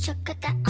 chuck at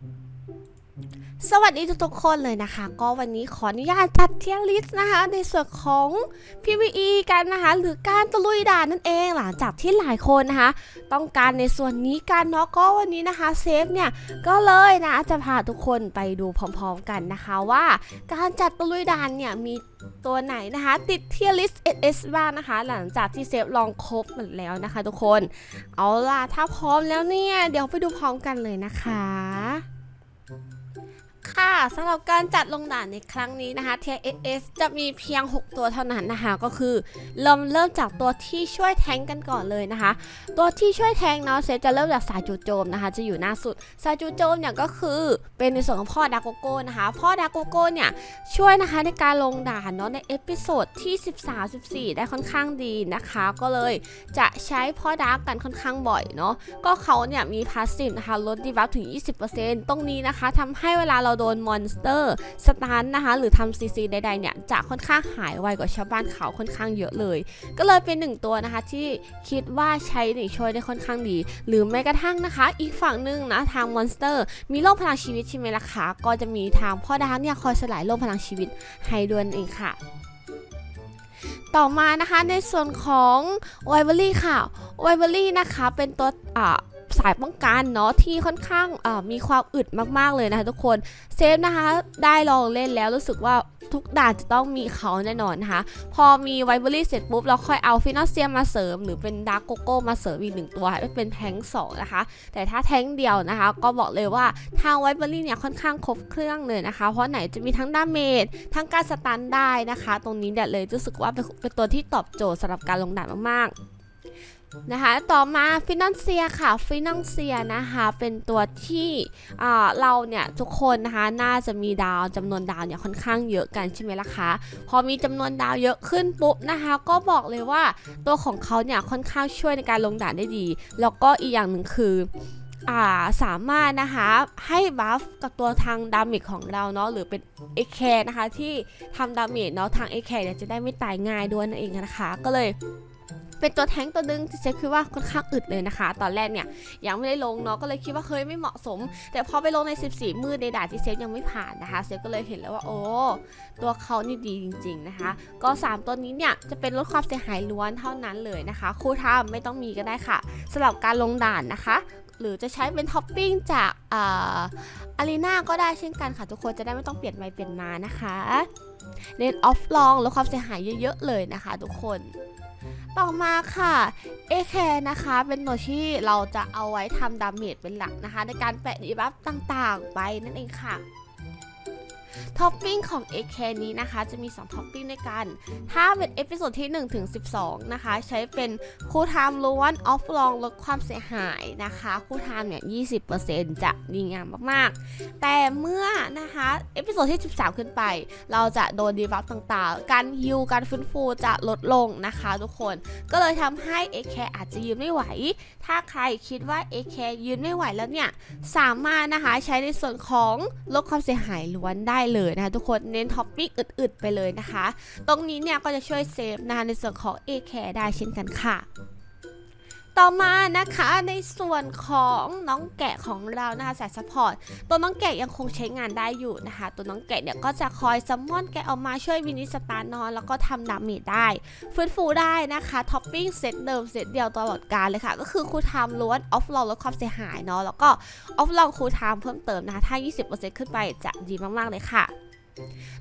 สวัสดีทุกๆคนเลยนะคะ ก็วันนี้ขออนุญาตจัดเทียร์ลิสต์นะคะ ในส่วนของ PVE กันนะคะ หรือการตะลุยด่านนั่นเองหลังจากที่หลายคนนะคะ ต้องการในส่วนนี้กันเนาะก็วันนี้นะคะเซฟเนี่ยก็เลยนะจะพาทุกคนไปดูพร้อมๆกันนะคะว่าการจัดตะลุยด่านเนี่ยมีตัวไหนนะคะ ติดเทียร์ลิสต์ SS บ้างนะคะ หลังจากที่เซฟลองครบหมดแล้วนะคะ ทุกคน เอาล่ะถ้าพร้อมแล้วเนี่ยเดี๋ยวไปดูพร้อมกันเลยนะคะ ค่ะสำหรับการจัดลงด่านในครั้งนี้นะคะ TSS จะมีเพียง 6 ตัวเท่านั้นนะคะ ก็คือเริ่มเริ่มจากตัวที่ช่วยแทงกันก่อนเลยนะคะ ตัวที่ช่วยแทงเนาะเซจะเริ่มจากสาจูโจมนะคะ จะอยู่หน้าสุดสาจูโจมเนี่ยก็คือเป็นในส่วนของพ่อดาโกโก้นะคะ พ่อดาโกโก้เนี่ยช่วยนะคะในการลงด่านเนาะในเอพิโซดที่ 13 14 ได้ค่อนข้างดีนะคะ ก็เลยจะใช้พ่อดารกกันค่อนข้างบ่อยเนาะก็เขาเนี่ยมีพาสซีฟนะคะลดดีบัฟถึง 20%ตรงนี้นะคะทำให้เวลาเราราโดนมอนสเตอร์สตันนะคะ หรือทำซีซีใดๆเนี่ยจะค่อนข้างหายไวกว่าชาวบ้านเขาค่อนข้างเยอะเลย ก็เลยเป็นหนึ่งตัวนะคะที่คิดว่าใช้ในช่วยได้ค่อนข้างดี หรือแม้กระทั่งนะคะ อีกฝั่งหนึ่งนะทางมอนสเตอร์มีโล่พลังชีวิตใช่ไหมล่ะคะก็จะมีทางพ่อดาร์กเนี่ยคอยสลายโล่พลังชีวิตให้ด้วยนั่นเองค่ะต่อมานะคะในส่วนของไวเบอรี่ค่ะไวเบอรี่นะคะเป็นตัวอ่า สายป้องกันเนาะที่ค่อนข้างมีความอึดมากๆเลยนะคะทุกคนเซฟนะคะได้ลองเล่นแล้วรู้สึกว่าทุกด่านจะต้องมีเขาแน่นอนนะคะพอมีไวเบอรี่เสร็จปุ๊บเราค่อยเอาฟินอสเซียมาเสริม หรือเป็นดาร์กโกโก้มาเสริมอีกหนึ่งตัวให้เป็นแทงสองนะคะ แต่ถ้าแทงเดียวนะคะ ก็บอกเลยว่าทางไวเบอรี่เนี่ยค่อนข้างครบเครื่องเลยนะคะ เพราะไหนจะมีทั้งดาเมจทั้งการสตันได้นะคะ ตรงนี้เนี่ยเลยรู้สึกว่าเป็นเป็นตัวที่ตอบโจทย์สำหรับการลงด่านมากๆ นะคะ ต่อมาฟิน a นเซียค่ะฟิน a นเซียนะคะเป็นตัวที่เราเนี่ยทุกคนนะคะน่าจะมีดาวจำนวนดาวเนี่ยค่อนข้างเยอะกันใช่ไหมล่ะคะพอมีจำนวนดาวเยอะขึ้นปุ๊บนะคะ ก็บอกเลยว่าตัวของเขาเนี่ยค่อนข้างช่วยในการลงด่านได้ดี แล้วก็อีกอย่างหนึ่งคืออาสามารถนะคะให้บัฟกับตัวทางดาเมจของเราเนาะหรือเป็นเอแคนะคะที่ทำดาเมจเนาะทางเอแคเนี่ยจะได้ไม่ตายง่ายด้วยนั่นเองนะคะ ก็เลย เป็นตัวแท้งตัวดึงเซฟคิดว่าค่อนข้างอึดเลยนะคะ ตอนแรกเนี่ยยังไม่ได้ลงเนาะก็เลยคิดว่าเฮ้ยไม่เหมาะสม แต่พอไปลงใน 14 มืดในด่านที่เซฟยังไม่ผ่านนะคะเซฟก็เลยเห็นแล้วว่าโอ้ตัวเขานี่ดีจริง ๆนะคะ ก็ 3 ตัวนี้เนี่ยจะเป็นลดความเสียหายล้วนเท่านั้นเลยนะคะครูทาไม่ต้องมีก็ได้ค่ะสำหรับการลงด่านนะคะหรือจะใช้เป็นท็อปปิ้งจากอารีนาก็ได้เช่นกันค่ะ ทุกคนจะได้ไม่ต้องเปลี่ยนไปเปลี่ยนมานะคะเล่นออฟลองลดความเสียหายเยอะๆเลยนะคะ ทุกคน ต่อมาค่ะ AK นะคะ เป็นหน่วที่เราจะเอาไว้ทำดาเมจเป็นหลักนะคะ ในการแปะดีบัฟต่างๆ ไปนั่นเองค่ะ ท็อปปิ้งของ AK นี้นะคะ จะมี 2 ท็อปปิ้งด้วยกัน ถ้าเป็นเอพิโซดที่1ถึง12 นะคะ ใช้เป็นคู่ไทม์ล้วนออฟลองลดความเสียหายนะคะคู่ไทม์เนี่ย20%จะดีงามมากๆ แต่เมื่อนะคะเอพิโซดที่ 13 ขึ้นไป เราจะโดนดีบัฟต่างๆ การฮิลการฟื้นฟูจะลดลงนะคะทุกคน ก็เลยทำให้ AK อาจจะยืนไม่ไหว ถ้าใครคิดว่า AK ยืนไม่ไหวแล้วเนี่ยสามารถนะคะใช้ในส่วนของลดความเสียหายล้วนได้เลยนะคะทุกคนเน้นท็อปปิกอึดๆไปเลยนะคะ ตรงนี้เนี่ยก็จะช่วยเซฟนะคะในส่วนของ AK ได้เช่นกันค่ะ ต่อมานะคะในส่วนของน้องแกะของเรานะคะสายซัพพอร์ตตัวน้องแกะยังคงใช้งานได้อยู่นะคะ ตัวน้องแกะเนี่ยก็จะคอยซัมมอนแกะออกมาช่วยวินิสตาร์นอน แล้วก็ทำดาเมจได้ ฟื้นฟูได้นะคะท็อปปิ้งเซตเดิมเซตเดียวตลอดการเลยค่ะ ก็คือคูลไทม์ล้วนออฟลองลดความเสียหายเนาะแล้วก็ออฟลองคูลไทม์เพิ่มเติมนะคะถ้า 20%ขึ้นไปจะดีมากๆเลยค่ะ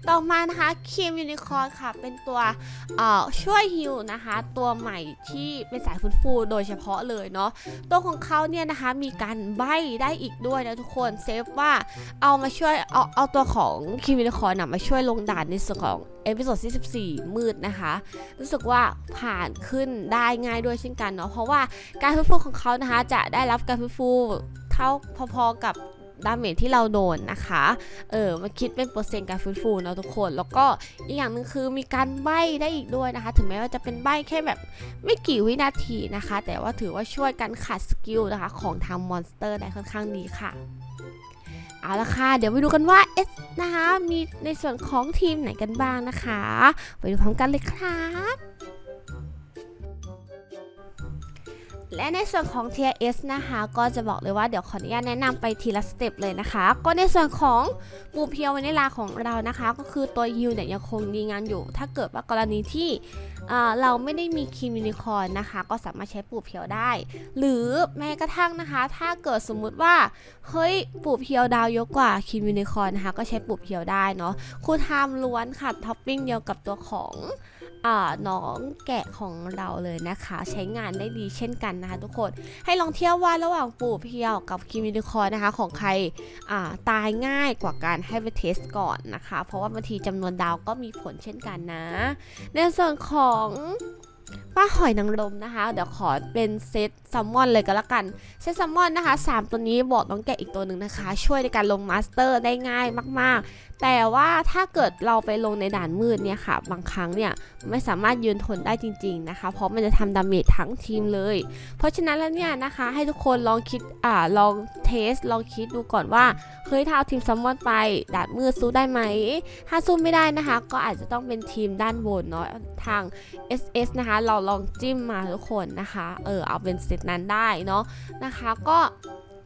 ต่อมานะคะครีมยูนิคอร์ค่ะ เป็นตัวเอ่อช่วยฮิวนะคะ ตัวใหม่ที่เป็นสายฟื้นฟูโดยเฉพาะเลยเนาะตัวของเขาเนี่ยนะคะมีการใบได้อีกด้วยนะทุกคนเซฟว่าเอามาช่วยเอาเอาตัวของครีมยูนิคอร์นะมาช่วยลงด่านในส่วนของเอพิโซดที่14 มืดนะคะ รู้สึกว่าผ่านขึ้นได้ง่ายด้วยเช่นกันเนาะเพราะว่าการฟื้นฟูของเขานะคะจะได้รับการฟื้นฟูเท่าพอๆกับ ดาเมจที่เราโดนนะคะ เออมาคิดเป็นเปอร์เซ็นต์การฟื้นฟูเนาะทุกคน แล้วก็อีกอย่างหนึ่งคือมีการใบได้อีกด้วยนะคะ ถึงแม้ว่าจะเป็นใบแค่แบบไม่กี่วินาทีนะคะ แต่ว่าถือว่าช่วยกันขัดสกิลนะคะ ของทางมอนสเตอร์ได้ค่อนข้างดีค่ะเอาละค่ะ เดี๋ยวไปดูกันว่า S นะคะ มีในส่วนของทีมไหนกันบ้างนะคะ ไปดูพร้อมกันเลยครับ และในส่วนของ Tier S นะคะ ก็จะบอกเลยว่าเดี๋ยวขออนุญาตแนะนำไปทีละสเต็ปเลยนะคะ ก็ในส่วนของปูเพียววานิลาของเรานะคะ ก็คือตัวฮิวเนี่ยยังคงดีงานอยู่ ถ้าเกิดว่ากรณีที่เราไม่ได้มีครีมยูนิคอร์นนะคะ ก็สามารถใช้ปูเพียวได้ หรือแม้กระทั่งนะคะ ถ้าเกิดสมมุติว่าเฮ้ยปูเพียวดาวเยอะกว่าครีมยูนิคอร์นนะคะ ก็ใช้ปูเพียวได้เนาะคูทามล้วนค่ะท็อปปิ้งเดียวกับตัวของ น้องแกะของเราเลยนะคะ ใช้งานได้ดีเช่นกันนะคะ ทุกคนให้ลองเทียบว่าระหว่างปูเพียวกับครีมยูนิคอร์นนะคะ ของใครตายง่ายกว่าการให้ไปเทสก่อนนะคะ เพราะว่าบางทีจำนวนดาวก็มีผลเช่นกันนะ ในส่วนของป้าหอยนางรมนะคะ เดี๋ยวขอเป็นเซตแซัมมอนเลยก็แล้วกัน เซตแซัมมอนนะคะ 3 ตัวนี้บอกน้องแกะอีกตัวหนึ่งนะคะ ช่วยในการลงมาสเตอร์ได้ง่ายมาก ๆ แต่ว่าถ้าเกิดเราไปลงในด่านมืดเนี่ยค่ะ บางครั้งเนี่ยไม่สามารถยืนทนได้จริง ๆนะคะ เพราะมันจะทำดาเมจทั้งทีมเลย เพราะฉะนั้นแล้วเนี่ยนะคะ ให้ทุกคนลองคิดอ่าลองเทสลองคิดดูก่อนว่าเฮ้ยถ้าเอาทีมซัมมอนไปด่านมืดสู้ได้ไหม ถ้าสู้ไม่ได้นะคะ ก็อาจจะต้องเป็นทีมด้านบนเนาะทาง SS นะคะ เราลองจิ้มมาทุกคนนะคะ เออเอาเป็นเซตนั้นได้เนาะนะคะ ก็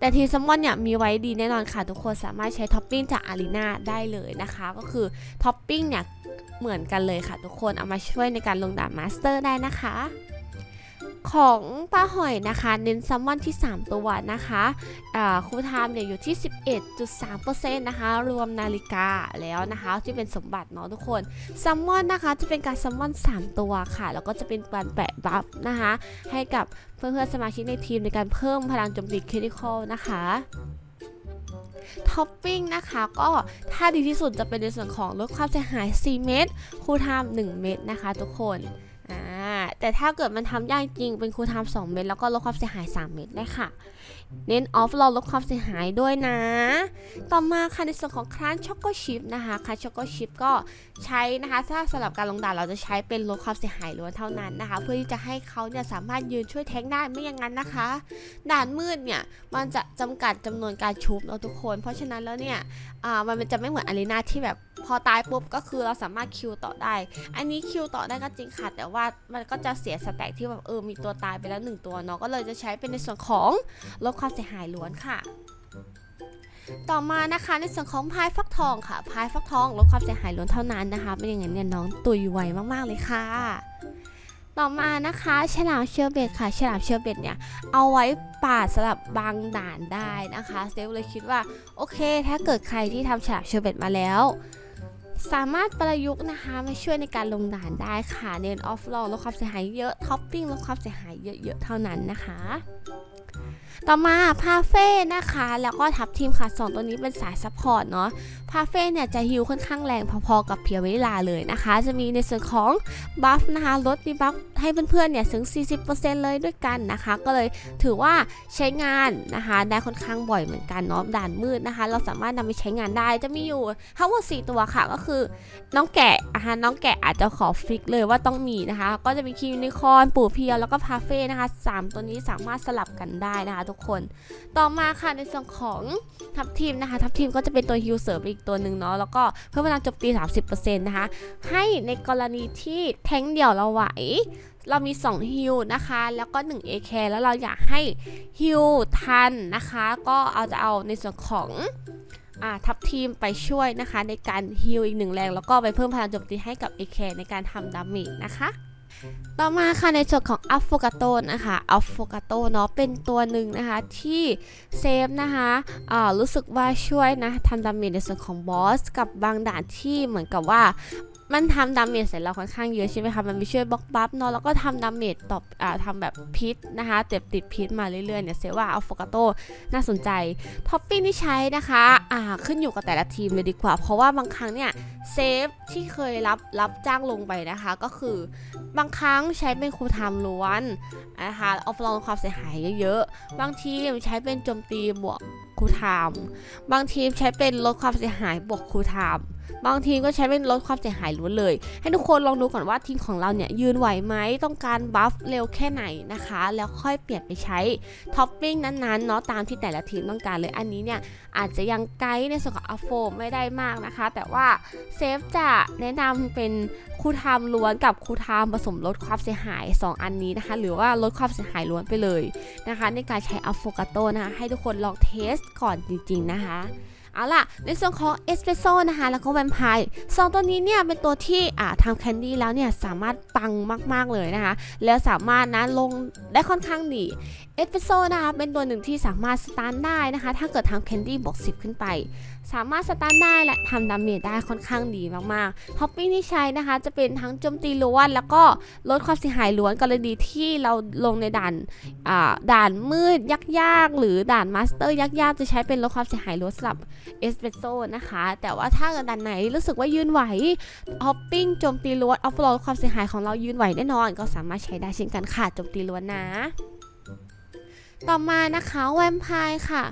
แต่ทีซัมมอนเนี่ยมีไว้ดีแน่นอนค่ะ ทุกคนสามารถใช้ท็อปปิ้งจากอารีนาได้เลยนะคะ ก็คือท็อปปิ้งเนี่ยเหมือนกันเลยค่ะทุกคนเอามาช่วยในการลงดาบมาสเตอร์ได้นะคะ ของป้าหอยนะคะเน้นซัมมอนที่ 3 ตัวนะคะอ่าคูลไทม์เนี่ยอยู่ที่ 11.3%นะคะรวมนาฬิกาแล้วนะคะที่เป็นสมบัติเนาะทุกคนซัมมอนนะคะจะเป็นการซัมมอน 3 ตัวค่ะ แล้วก็จะเป็นการแปะบัฟนะคะให้กับเพื่อนๆสมาชิกในทีมในการเพิ่มพลังโจมตีคริติคอลนะคะท็อปปิ้งนะคะก็ถ้าดีที่สุดจะเป็นในส่วนของลดความเสียหาย 4 เม็ดคูลไทม์1เม็ดนะคะทุกคน แต่ถ้าเกิดมันทำยากจริงเป็นคูลไทม์2เม็ดแล้วก็ลดความเสียหาย 3 เม็ดได้ค่ะ เน้นออฟเราลดความเสียหายด้วยนะ ต่อมาค่ะในส่วนของคลานช็อกโกชิพนะคะคลานช็อกโกชิพก็ใช้นะคะถ้าสำหรับการลงด่านเราจะใช้เป็นลดความเสียหายล้วนเท่านั้นนะคะ เพื่อที่จะให้เขาเนี่ยสามารถยืนช่วยแทงได้ไม่อย่างนั้นนะคะ ด่านมืดเนี่ยมันจะจำกัดจำนวนการชุบเราทุกคน เพราะฉะนั้นแล้วเนี่ยอ่ามันจะไม่เหมือนอารีนาที่แบบ พอตายปุ๊บก็คือเราสามารถคิวต่อได้ อันนี้คิวต่อได้ก็จริงค่ะ แต่ว่ามันก็จะเสียสแต็กที่แบบเออมีตัวตายไปแล้วหนึ่งตัวเนาะก็เลยจะใช้เป็นในส่วนของลดความเสียหายล้วนค่ะต่อมานะคะในส่วนของพายฟักทองค่ะพายฟักทองลดความเสียหายล้วนเท่านั้นนะคะไม่อย่างนั้นเนี่ยน้องตุยไวมากๆเลยค่ะ ต่อมานะคะฉลามเชอร์เบตค่ะฉลามเชอร์เบตเนี่ยเอาไว้ปาดสลับบางด่านได้นะคะเซฟเลยคิดว่าโอเค ถ้าเกิดใครที่ทำฉลามเชอร์เบตมาแล้ว สามารถประยุกต์นะคะมาช่วยในการลงด่านได้ค่ะ เน้นออฟลองลดความเสียหายเยอะท็อปปิ้งลดความเสียหายเยอะๆเท่านั้นนะคะ ต่อมาพาเฟ่นะคะ แล้วก็ทับทีมค่ะสองตัวนี้เป็นสายซัพพอร์ตเนาะพาเฟ่เนี่ยจะฮิวค่อนข้างแรงพอๆกับเพียวเวลาเลยนะคะ จะมีในส่วนของบัฟนะคะลดดีบัฟให้เพื่อนๆเนี่ยถึง 40%เลยด้วยกันนะคะ ก็เลยถือว่าใช้งานนะคะได้ค่อนข้างบ่อยเหมือนกันเนาะด่านมืดนะคะ เราสามารถนำไปใช้งานได้จะมีอยู่ทั้งหมด4ตัวค่ะก็คือ น้องแกะอาหารน้องแกะอาจจะขอฟิกเลยว่าต้องมีนะคะ ก็จะมีคิวนิคอนปู่เพียวแล้วก็พาเฟ่นะคะสามตัวนี้สามารถสลับกันได้นะคะทุกคน ต่อมาค่ะในส่วนของทัพทีมนะคะทัพทีมก็จะเป็นตัวฮิวเสริมอีกตัวหนึ่งเนาะแล้วก็เพิ่มพลังโจมตี 30%นะคะให้ในกรณีที่แทงเดี่ยวเราไหว เรามี2ฮิลนะคะ แล้วก็1 AK แล้วเราอยากให้ฮิลทันนะคะ ก็เอาจะเอาในส่วนของทัพทีมไปช่วยนะคะ ในการฮิลอีกหนึ่งแรง แล้วก็ไปเพิ่มพลังโจมตีให้กับ AK ในการทำดาเมจนะคะ ต่อมาค่ะในส่วนของอัฟโฟกาโตนะคะอัฟโฟกาโตเนาะเป็นตัวหนึ่งนะคะที่เซฟนะคะอ่ารู้สึกว่าช่วยนะทำดาเมจในส่วนของบอสกับบางด่านที่เหมือนกับว่า มันทำดาเมจใส่เราค่อนข้างเยอะใช่ไหมคะ มันไปช่วยบล็อกบัฟเนาะ แล้วก็ทำดาเมจตอบอ่าทำแบบพิษนะคะเจ็บติดพิษมาเรื่อยๆเนี่ยเซว่าอัลโฟกาโตน่าสนใจ ท็อปปิ้งที่ใช้นะคะ อ่า ขึ้นอยู่กับแต่ละทีมเลยดีกว่า เพราะว่าบางครั้งเนี่ยเซฟที่เคยรับรับจ้างลงไปนะคะ ก็คือบางครั้งใช้เป็นคูลไทม์ล้วนนะคะออฟลองความเสียหายเยอะๆ บางทีมใช้เป็นโจมตีบวกคูลไทม์บางทีมใช้เป็นลดความเสียหายบวกคูลไทม์ บางทีก็ใช้เป็นลดความเสียหายล้วนเลย ให้ทุกคนลองดูก่อนว่าทีมของเราเนี่ยยืนไหวไหมต้องการบัฟเร็วแค่ไหนนะคะ แล้วค่อยเปลี่ยนไปใช้ท็อปปิ้งนั้นๆเนาะตามที่แต่ละทีมต้องการเลยอันนี้เนี่ยอาจจะยังไกด์ในส่วนของอัฟโฟไม่ได้มากนะคะ แต่ว่าเซฟจะแนะนำเป็นคูลไทม์ล้วนกับคูลไทม์ผสมลดความเสียหาย 2 อันนี้นะคะ หรือว่าลดความเสียหายล้วนไปเลยนะคะ ในการใช้อัฟโฟกาโตนะคะให้ทุกคนลองเทสก่อนจริง ๆนะคะ เอาล่ะ ในส่วนของเอสเปรสโซ่นะคะ แล้วก็แวมไพร์สองตัวนี้เนี่ยเป็นตัวที่อ่าทำแคนดี้แล้วเนี่ยสามารถปังมากๆเลยนะคะ แล้วสามารถนะลงได้ค่อนข้างดีเอสเปรสโซ่นะคะเป็นตัวหนึ่งที่สามารถสตาร์ทได้นะคะ ถ้าเกิดทำแคนดี้บวก10 ขึ้นไปสามารถสตาร์ทได้และทำดาเมจได้ค่อนข้างดีมากๆท็อปปิ้งที่ใช้นะคะจะเป็นทั้งโจมตีล้วน แล้วก็ลดความเสียหายล้วนกรณีที่เราลงในด่านอ่าด่านมืดยากๆ หรือด่านมาสเตอร์ยากๆ จะใช้เป็นลดความเสียหายล้วนสำหรับเอสเปรสโซ่นะคะ แต่ว่าถ้าเกิดด่านไหนรู้สึกว่ายืนไหวฮอปปิ้งโจมตีล้วนออฟโหลดความเสียหายของเรายืนไหวแน่นอน ก็สามารถใช้ได้เช่นกันค่ะโจมตีล้วนนะ ต่อมานะคะแวมไพร์ค่ะ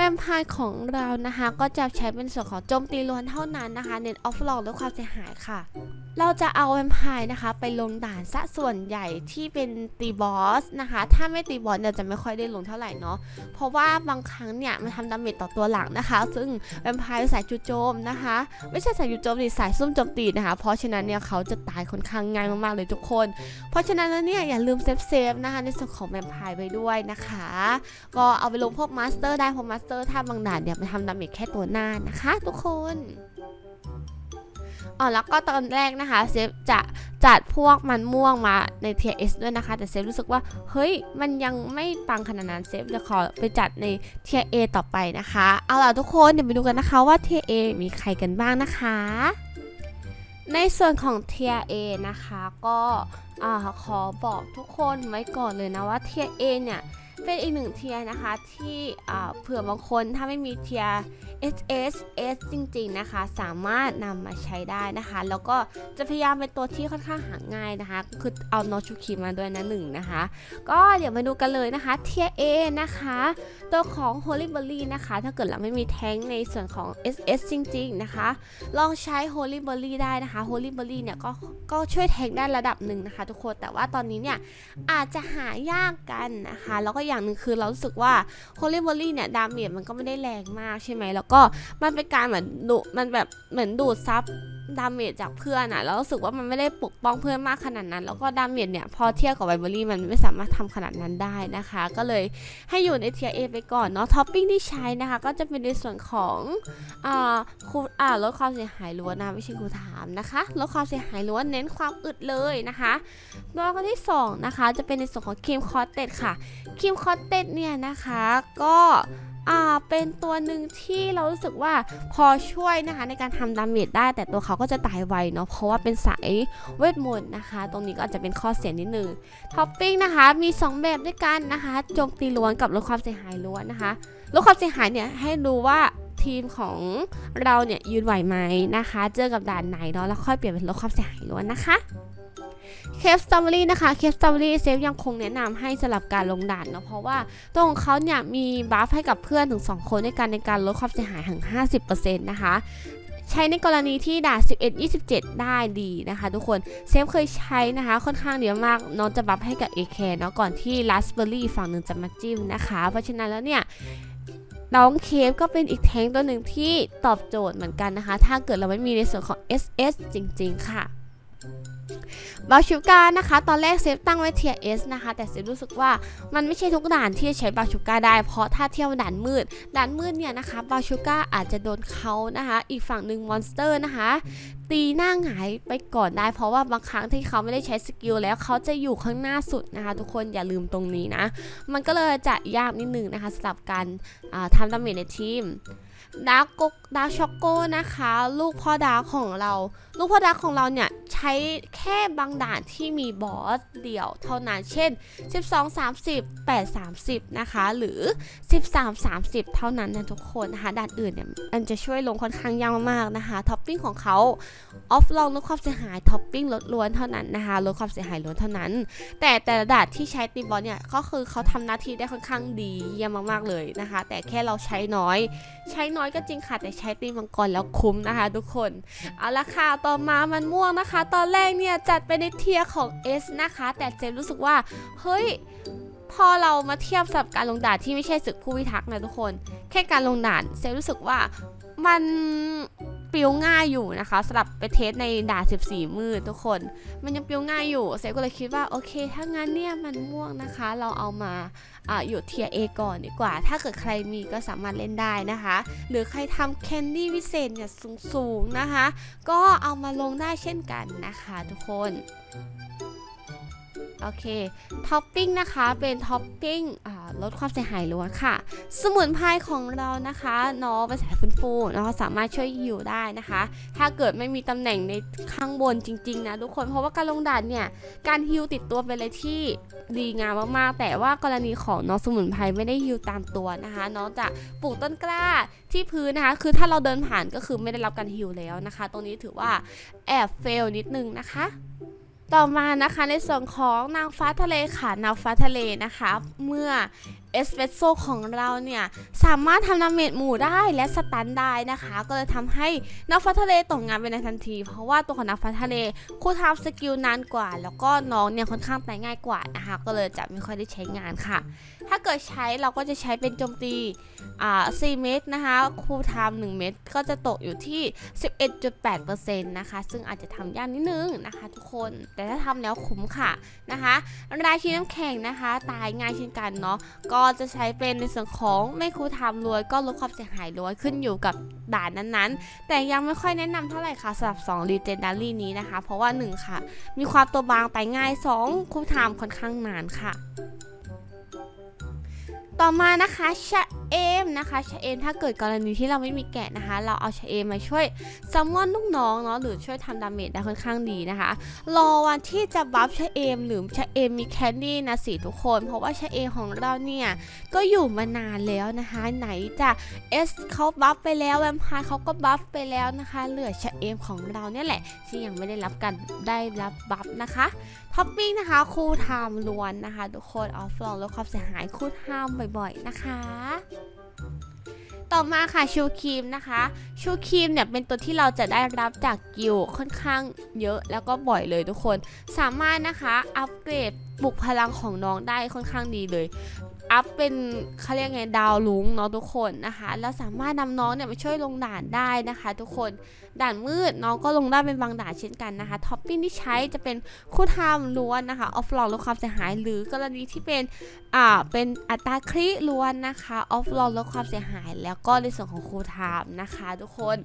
แวมไพร์ของเรานะคะ ก็จะใช้เป็นส่วนของโจมตีล้วนเท่านั้นนะคะ เน้นออฟโหลดลดความเสียหายค่ะ เราจะเอาแวมไพร์นะคะ ไปลงด่านซะส่วนใหญ่ที่เป็นตีบอสนะคะ ถ้าไม่ตีบอสเนี่ยจะไม่ค่อยได้ลงเท่าไหร่เนาะ เพราะว่าบางครั้งเนี่ยมันทำดาเมจต่อตัวหลังนะคะ ซึ่งแวมไพร์สายจู่โจมนะคะ ไม่ใช่สายจู่โจมหรือสายซุ่มโจมตีนะคะ เพราะฉะนั้นเนี่ยเขาจะตายค่อนข้างง่ายมากๆเลยทุกคน เพราะฉะนั้นแล้วเนี่ยอย่าลืมเซฟเซฟนะคะในส่วนของแวมไพร์ไปด้วยนะคะ ก็เอาไปลงพวกมาสเตอร์ได้เพราะมาสเตอร์ถ้าบางด่านเนี่ยมันทำดาเมจแค่ตัวหน้านะคะ ทุกคนอ๋อแล้วก็ตอนแรกนะคะเซฟจะจัดพวกมันม่วงมาในเทียเอสด้วยนะคะ แต่เซฟรู้สึกว่า เฮ้ย มันยังไม่ปังขนาดนั้นเซฟจะขอไปจัดในเทียเอต่อไปนะคะ เอาล่ะทุกคนเดี๋ยวไปดูกันนะคะว่าเทียเอมีใครกันบ้างนะคะ ในส่วนของเทียเอนะคะ ก็อขอบอกทุกคนไว้ก่อนเลยนะว่าเทียเอเนี่ย เป็นอีกหนึ่งเทียนะคะที่เผื่อบางคนถ้าไม่มีเทีย S S S จริงๆนะคะ สามารถนำมาใช้ได้นะคะ แล้วก็จะพยายามเป็นตัวที่ค่อนข้างหาง่ายนะคะ คือเอาโนชูคิมาด้วยนะหนึ่งนะคะ ก็เดี๋ยวมาดูกันเลยนะคะเทีย A นะคะ ตัวของ Holy b e r r y นะคะ ถ้าเกิดเราไม่มีแท้งในส่วนของ S S จริง ๆ นะคะ ลองใช้ Holy b e r r y ได้นะคะ Holy b e r r y เนี่ยก็ก็ช่วยแท้งได้ระดับหนึ่งนะคะ ทุกคนแต่ว่าตอนนี้เนี่ยอาจจะหายากกันนะคะแล้วก็อย่างหนึ่งคือเรารู้สึกว่า Holy b o l y เนี่ยดาเมจมันก็ไม่ได้แรงมากใช่ไหมแล้วก็มันเป็นการเหมือนดูมันแบบเหมือนดูดซับ ดาเมจจากเพื่อนอะแล้วรู้สึกว่ามันไม่ได้ปกป้องเพื่อนมากขนาดนั้น แล้วก็ดาเมจเนี่ยพอเทียบกับไวเบอรี่มันไม่สามารถทำขนาดนั้นได้นะคะ ก็เลยให้อยู่ในเทียเอไปก่อนเนาะท็อปปิ้งที่ใช้นะคะ ก็จะเป็นในส่วนของอ่าคูอ่าลดความเสียหายล้วนนะไม่ใช่คูถามนะคะลดความเสียหายล้วนเน้นความอึดเลยนะคะตัวข้อที่สองนะคะจะเป็นในส่วนของครีมคอสเต็ดค่ะครีมคอสเต็ดเนี่ยนะคะก็ อ่าเป็นตัวหนึ่งที่เรารู้สึกว่าพอช่วยนะคะในการทำดาเมจได้ แต่ตัวเขาก็จะตายไวเนาะเพราะว่าเป็นสายเวทมนต์นะคะ ตรงนี้ก็อาจจะเป็นข้อเสียนิดนึงท็อปปิ้งนะคะมี 2 แบบด้วยกันนะคะโจมตีล้วนกับลดความเสียหายล้วนนะคะลดความเสียหายเนี่ยให้ดูว่าทีมของเราเนี่ยยืนไหวไหมนะคะ เจอกับด่านไหนเนาะแล้วค่อยเปลี่ยนเป็นลดความเสียหายล้วนนะคะ เคฟสตอเบอรี่นะคะเคฟสตอเบอรี่เซฟยังคงแนะนำให้สลับการลงด่านเนาะเพราะว่าตัวของเขาเนี่ยมีบัฟให้กับเพื่อนถึง 2 คนในการในการลดความเสียหายถึง 50%นะคะใช้ในกรณีที่ด่า11 27 ได้ดีนะคะ ทุกคนเซฟเคยใช้นะคะ ค่อนข้างเยอะมากน้องจะบัฟให้กับ AK เนาะก่อนที่ Raspberry ฝั่งหนึ่งจะมาจิ้มนะคะ เพราะฉะนั้นแล้วเนี่ยน้องเคฟก็เป็นอีกแทงตัวหนึ่งที่ตอบโจทย์เหมือนกันนะคะ ถ้าเกิดเราไม่มีในส่วนของ SS จริง ๆ ค่ะ บาชูกานะคะ ตอนแรกเซฟตั้งไว้เทียเอสนะคะ แต่เซฟรู้สึกว่ามันไม่ใช่ทุกด่านที่จะใช้บาชูกาได้ เพราะถ้าเที่ยวด่านมืด ด่านมืดเนี่ยนะคะบาชูกาอาจจะโดนเขานะคะ อีกฝั่งหนึ่งมอนสเตอร์นะคะ ตีหน้าหงายไปก่อนได้ เพราะว่าบางครั้งที่เขาไม่ได้ใช้สกิลแล้วเขาจะอยู่ข้างหน้าสุดนะคะ ทุกคนอย่าลืมตรงนี้นะ มันก็เลยจะยากนิดนึงนะคะสำหรับการทำดาเมจในทีมดาร์กดาร์ช็อกโกนะคะ ลูกพ่อดาร์ของเรา ลูกพ่อดาร์กของเราเนี่ยใช้แค่บางด่านที่มีบอสเดี่ยวเท่านั้นเช่น 12 30 8 30 นะคะ หรือ 13 30 เท่านั้นนะทุกคนนะคะด่านอื่นเนี่ยมันจะช่วยลงค่อนข้างยากมากๆนะคะท็อปปิ้งของเขาออฟลองลดความเสียหายท็อปปิ้งลดล้วนเท่านั้นนะคะลดความเสียหายล้วนเท่านั้น แต่แต่ละด่านที่ใช้ตีบอลเนี่ยก็คือเขาทำหน้าที่ได้ค่อนข้างดีเยี่ยมมากๆเลยนะคะ แต่แค่เราใช้น้อย ใช้น้อยก็จริงค่ะแต่ใช้ตีมังกรแล้วคุ้มนะคะ ทุกคนเอาละค่ะต่อมามันม่วงนะคะ ตอนแรกเนี่ยจัดไปในเทียของ S นะคะ แต่เจมรู้สึกว่า เฮ้ย พอเรามาเทียบกับการลงด่านที่ไม่ใช่ศึกผู้พิทักษ์นะทุกคน แค่การลงด่านเซลรู้สึกว่ามันปิวง่ายอยู่นะคะสำหรับไปเทสในด่าน14 มืดทุกคน มันยังปิวง่ายอยู่เซลก็เลยคิดว่าโอเค ถ้างั้นเนี่ยมันม่วงนะคะ เราเอามา อยู่เทียเอก่อนดีกว่า ถ้าเกิดใครมีก็สามารถเล่นได้นะคะ หรือใครทำแคนดี้วิเศษเนี่ยสูงๆนะคะ ก็เอามาลงได้เช่นกันนะคะทุกคนโอเคท็อปปิ้งนะคะเป็นท็อปปิ้งอ่า ลดความเสียหายล้วนค่ะ สมุนไพรของเรานะคะเนาะเป็นสายฟื้นฟูเนาะสามารถช่วยฮิวได้นะคะ ถ้าเกิดไม่มีตำแหน่งในข้างบนจริง ๆ นะทุกคนเพราะว่าการลงด่านเนี่ยการฮิวติดตัวเป็นอะไรที่ดีงามมากๆ แต่ว่ากรณีของน้องสมุนไพรไม่ได้ฮิวตามตัวนะคะน้องจะปลูกต้นกล้าที่พื้นนะคะ คือถ้าเราเดินผ่านก็คือไม่ได้รับการฮิวแล้วนะคะ ตรงนี้ถือว่าแอบเฟลนิดนึงนะคะ ต่อมานะคะในส่วนของนางฟ้าทะเลค่ะนางฟ้าทะเลนะคะ เมื่อ เอสเปรสโซของเราเนี่ย สามารถทำดาเมจหมู่ได้และสตันได้นะคะ ก็เลยทำให้นางฟ้าทะเลตกงานไปในทันที เพราะว่าตัวของนางฟ้าทะเลคู่ทำสกิลนานกว่า แล้วก็น้องเนี่ยค่อนข้างตายง่ายกว่านะคะ ก็เลยจะไม่ค่อยได้ใช้งานค่ะ ถ้าเกิดใช้เราก็จะใช้เป็นโจมตีอ่า4เม็ดนะคะคูลไทม์1เม็ดก็จะตกอยู่ที่ 11.8%นะคะ ซึ่งอาจจะทำยากนิดนึงนะคะ ทุกคน แต่ถ้าทำแล้วคุ้มค่ะนะคะ รายชีน้ำแข็งนะคะ ตายง่ายเช่นกันเนาะ ก็็จะใช้เป็นในส่วนของไม่คูลไทม์รวยก็ลดความเสียหายรวยขึ้นอยู่กับด่านนั้นๆ แต่ยังไม่ค่อยแนะนำเท่าไหร่ค่ะสำหรับ2 Legendary นี้นะคะ เพราะว่า 1 ค่ะ มีความตัวบางไปง่าย 2 คูลไทม์ค่อนข้างนานค่ะ ต่อมานะคะชะเอมนะคะชะเอมถ้าเกิดกรณีที่เราไม่มีแกะนะคะ เราเอาชะเอมมาช่วยซัมมอนลูกน้องเนาะหรือช่วยทำดาเมจได้ค่อนข้างดีนะคะ รอวันที่จะบัฟชะเอมหรือชะเอมมีแคนดี้นะสิทุกคน เพราะว่าชะเอมของเราเนี่ย ก็อยู่มานานแล้วนะคะ ไหนจะเอสเขาบัฟไปแล้วแวมพร์เขาก็บัฟไปแล้วนะคะ เหลือชะเอมของเราเนี่ยแหละที่ยังไม่ได้รับการได้รับบัฟนะคะท็อปปิ้งนะคะคูลไทม์ล้วนนะคะ ทุกคนออฟลองลดความเสียหายคูลไทม์บ่อยๆนะคะ ต่อมาค่ะชูครีมนะคะ ชูครีมเนี่ยเป็นตัวที่เราจะได้รับจากกิลค่อนข้างเยอะแล้วก็บ่อยเลยทุกคน สามารถนะคะอัปเกรดบุกพลังของน้องได้ค่อนข้างดีเลย อัพเป็นเขาเรียกไงดาวลุงเนาะทุกคนนะคะ แล้วสามารถนำน้องเนี่ยมาช่วยลงด่านได้นะคะ ทุกคน ด่านมืดน้องก็ลงได้เป็นบางด่านเช่นกันนะคะท็อปปิ้งที่ใช้จะเป็นคู่ทามล้วนนะคะออฟลองลดความเสียหาย หรือกรณีที่เป็นอ่าเป็นอัตราคริล้วนนะคะออฟลองลดความเสียหาย แล้วก็ในส่วนของคู่ทามนะคะทุกคน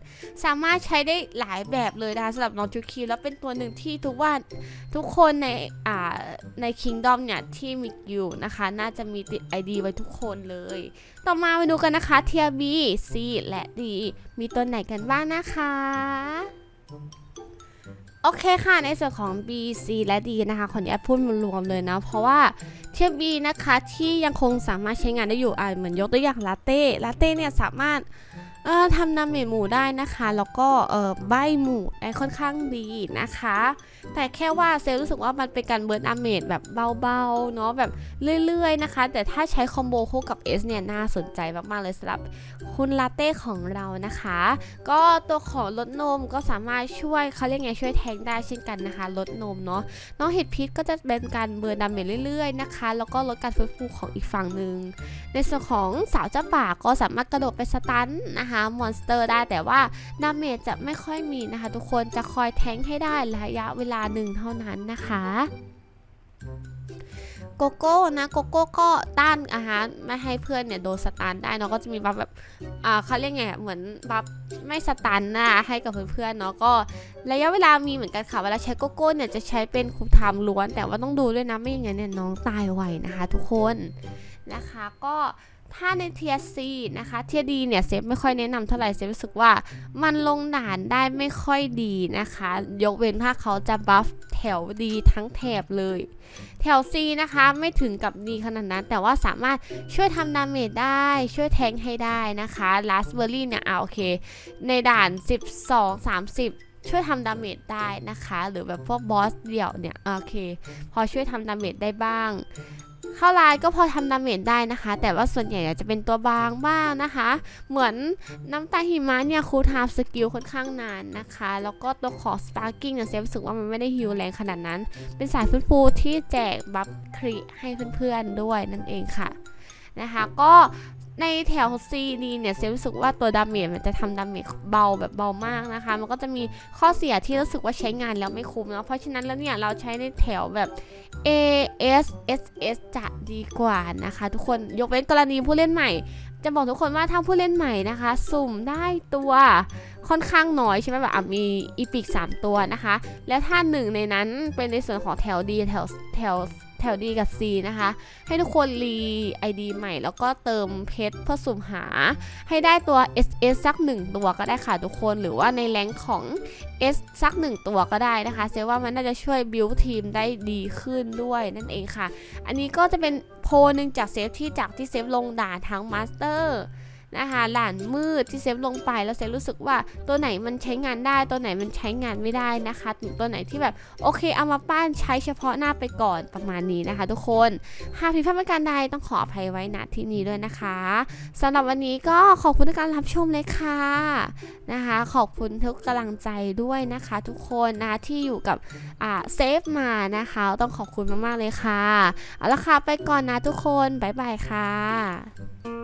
สามารถใช้ได้หลายแบบเลยนะคะสำหรับน้องจูคิวแล้วเป็นตัวหนึ่งที่ทุกวันทุกคนในอ่าใน Kingdom เนี่ยที่มีอยู่นะคะ น่าจะมีติด ID ไว้ทุกคนเลยต่อมาไปดูกันนะคะเทียบ B C และ D มีตัวไหนกันบ้างนะคะโอเคค่ะ ในส่วนของ B C และ D นะคะคนนี้พูดรวมๆเลยนะเพราะว่าเทียบ B นะคะที่ยังคงสามารถใช้งานได้อยู่อ่าเหมือนยกตัวอย่างลาเต้ลาเต้เนี่ยสามารถ เอ่อทำน้ำเมหมูได้นะคะ แล้วก็เออใบหมูได้ค่อนข้างดีนะคะ แต่แค่ว่าเซลรู้สึกว่ามันเป็นการเบิร์นอาเมจแบบเบาๆเนาะแบบเรื่อยๆนะคะ แต่ถ้าใช้คอมโบคู่กับ S เนี่ยน่าสนใจมากๆเลยสำหรับคุณลาเต้ของเรานะคะ ก็ตัวของลดนมก็สามารถช่วยเขาเรียกไงช่วยแทงได้เช่นกันนะคะลดนมเนาะน้องเห็ดพิษก็จะเป็นการเบิร์นดาเมจเรื่อยๆนะคะ แล้วก็ลดการฟื้นฟูของอีกฝั่งหนึ่งในส่วนของสาวเจ้าป่าก็สามารถกระโดดไปสตันนะคะมอนสเตอร์ได้แต่ว่าดาเมจจะไม่ค่อยมีนะคะ ทุกคนจะคอยแทงให้ได้ระยะเวลาหนึ่งเท่านั้นนะคะโกโก้นะโกโก้ก็ต้านอาหารไม่ให้เพื่อนเนี่ยโดนสตันได้เนาะก็จะมีบัฟแบบอ่าเขาเรียกไงเหมือนบัฟไม่สตันนะให้กับเพื่อนๆเนาะก็ระยะเวลามีเหมือนกันค่ะเวลาใช้โกโก้เนี่ยจะใช้เป็นคูลไทม์ล้วน แต่ว่าต้องดูด้วยนะไม่อย่างนั้นเนี่ยน้องตายไวนะคะ ทุกคนนะคะ ก็ ถ้าในเทียซีนะคะเทียดีเนี่ยเซฟไม่ค่อยแนะนำเท่าไหร่เซฟรู้สึกว่ามันลงด่านได้ไม่ค่อยดีนะคะ ยกเว้นถ้าเขาจะบัฟแถวดีทั้งแถบเลย แถว C นะคะไม่ถึงกับดีขนาดนั้น แต่ว่าสามารถช่วยทำดาเมจได้ช่วยแทงให้ได้นะคะลาสเบอร์รี่เนี่ยอ่าโอเค ในด่าน 12 30ช่วยทำดาเมจได้นะคะ หรือแบบพวกบอสเดี่ยวเนี่ย โอเค พอช่วยทำดาเมจได้บ้าง เข้าลายก็พอทำดาเมจได้นะคะ แต่ว่าส่วนใหญ่จะเป็นตัวบางบ้างนะคะ เหมือนน้ำตาหิมะเนี่ยคูลทม์สกิลค่อนข้างนานนะคะ แล้วก็ตัวของ Sparking เนี่ยเซฟรู้สึกว่ามันไม่ได้ฮิวแรงขนาดนั้น เป็นสายฟื้นฟูที่แจกบัฟครีให้เพื่อนๆด้วยนั่นเองค่ะนะคะก็ ในแถว C D เนี่ยเซฟรู้สึกว่าตัวดาเมจมันจะทำดาเมจเบาแบบเบามากนะคะ มันก็จะมีข้อเสียที่รู้สึกว่าใช้งานแล้วไม่คุ้มเนาะเพราะฉะนั้นแล้วเนี่ยเราใช้ในแถวแบบ A S S S จะดีกว่านะคะ ทุกคนยกเว้นกรณีผู้เล่นใหม่ จะบอกทุกคนว่าถ้าผู้เล่นใหม่นะคะ สุ่มได้ตัวค่อนข้างน้อยใช่ไหมแบบมีอีพิก3 ตัวนะคะ และถ้าหนึ่งในนั้นเป็นในส่วนของแถวดีแถวแถว ถวดีกับ C นะคะ ให้ทุกคนรี ID ใหม่ แล้วก็เติมเพชรเพื่อสุ่มหา ให้ได้ตัว SS สักหนึ่งตัวก็ได้ค่ะทุกคน หรือว่าในแรงของ S สักหนึ่งตัวก็ได้นะคะเซฟว่ามันน่าจะช่วยบิวทีมได้ดีขึ้นด้วยนั่นเองค่ะ อันนี้ก็จะเป็นโพลหนึ่งจากเซฟที่จากที่เซฟลงด่าทั้งมาสเตอร์ นะคะหลานมืดที่เซฟลงไปแล้วเซฟรู้สึกว่าตัวไหนมันใช้งานได้ ตัวไหนมันใช้งานไม่ได้นะคะถึงตัวไหนที่แบบโอเคเอามาป้านใช้เฉพาะหน้าไปก่อนประมาณนี้นะคะ ทุกคนหากผิดพลาดประการใดต้องขออภัยไว้ณที่นี้ด้วยนะคะสำหรับวันนี้ก็ขอบคุณทุกการรับชมเลยค่ะนะคะ ขอบคุณทุกกำลังใจด้วยนะคะ ทุกคนนะคะที่อยู่กับอ่าเซฟมานะคะ ต้องขอบคุณมากๆเลยค่ะเอาละค่ะไปก่อนนะทุกคน บ๊ายบายค่ะ